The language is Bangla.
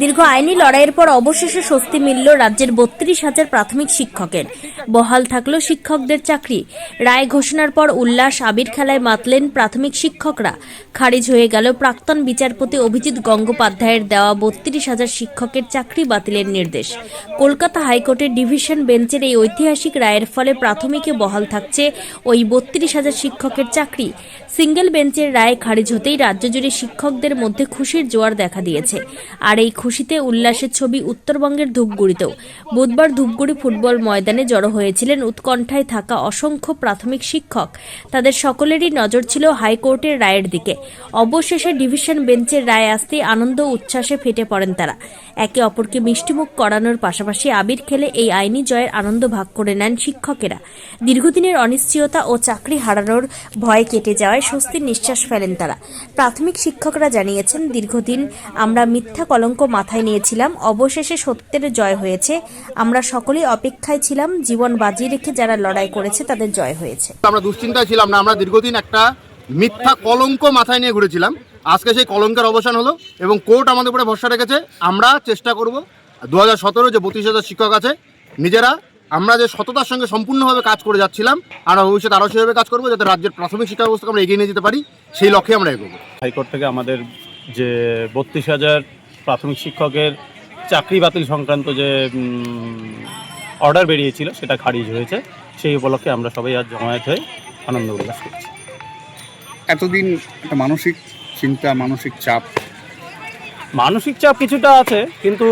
দীর্ঘ আইনি লড়াইয়ের পর অবশেষে স্বস্তি মিলল রাজ্যের বত্রিশ হাজার প্রাথমিক শিক্ষকের। বহাল থাকল শিক্ষকদের চাকরি। রায় ঘোষণার পর উল্লাস আবির খেলায় মাতলেন প্রাথমিক শিক্ষকরা। খারিজ হয়ে গেল প্রাক্তন বিচারপতি অভিজিৎ গঙ্গোপাধ্যায়ের দেওয়া বত্রিশ হাজার শিক্ষকের চাকরি বাতিলের নির্দেশ। কলকাতা হাইকোর্টের ডিভিশন বেঞ্চের এই ঐতিহাসিক রায়ের ফলে প্রাথমিকে বহাল থাকছে ওই বত্রিশ হাজার শিক্ষকের চাকরি। সিঙ্গেল বেঞ্চের রায় খারিজ হতেই রাজ্য জুড়ে শিক্ষকদের মধ্যে খুশির জোয়ার দেখা দিয়েছে। আর এই খুশিতে উল্লাসের ছবি উত্তরবঙ্গের ধূপগুড়িতেও। বুধবার ধূপগুড়ি ফুটবল ময়দানে জড়ো হয়েছিলেন উৎকণ্ঠায় থাকা অসংখ্য প্রাথমিক শিক্ষক। তাদের সকলেরই নজর ছিল হাইকোর্টের রায়ের দিকে। অবশেষে ডিভিশন বেঞ্চের রায় আসতেই আনন্দ উচ্ছ্বাসে ফেটে পড়েন তারা। একে অপরকে মিষ্টিমুখ করানোর পাশাপাশি আবির খেলে এই আইনি জয়ের আনন্দ ভাগ করে নেন শিক্ষকেরা। দীর্ঘদিনের অনিশ্চয়তা ও চাকরি হারানোর ভয় কেটে যাওয়ায় স্বস্তির নিঃশ্বাস ফেলেন তারা। প্রাথমিক শিক্ষকরা জানিয়েছেন, দীর্ঘদিন আমরা মিথ্যা কলঙ্ক মাথায় নিয়েছিলাম। অবশেষে সত্যের জয় হয়েছে। আমরা সকলেই অপেক্ষায় ছিলাম। জীবন বাজি রেখে যারা লড়াই করেছে তাদের জয় হয়েছে। আমরা দুশ্চিন্তায় ছিলাম না। আমরা দীর্ঘদিন একটা মিথ্যা কলঙ্ক মাথায় নিয়ে ঘুরেছিলাম। আজকে সেই কলঙ্কের অবসান হলো এবং কোর্ট আমাদের উপরে ভরসা রেখেছে। আমরা চেষ্টা করব দু হাজার সতেরো যে বত্রিশ হাজার শিক্ষক আছে নিজেরা আমরা যে সততার সঙ্গে সম্পূর্ণভাবে কাজ করে যাচ্ছিলাম আমরা ভবিষ্যতে আরও সেভাবে কাজ করব যাতে রাজ্যের প্রাথমিক শিক্ষা ব্যবস্থাকে আমরা এগিয়ে নিয়ে যেতে পারি সেই লক্ষ্যে আমরা এগোবো। হাইকোর্ট থেকে আমাদের যে বত্রিশ হাজার প্রাথমিক শিক্ষকের চাকরি বাতিল সংক্রান্ত যে অর্ডার বেরিয়েছিল সেটা খারিজ হয়েছে। সেই উপলক্ষে আমরা সবাই আজ জমায়েত হয়ে আনন্দ উল্লাস করছি। এতদিন একটা মানসিক চিন্তা মানসিক চাপ? মানসিক চাপ কিছুটা আছে কিন্তু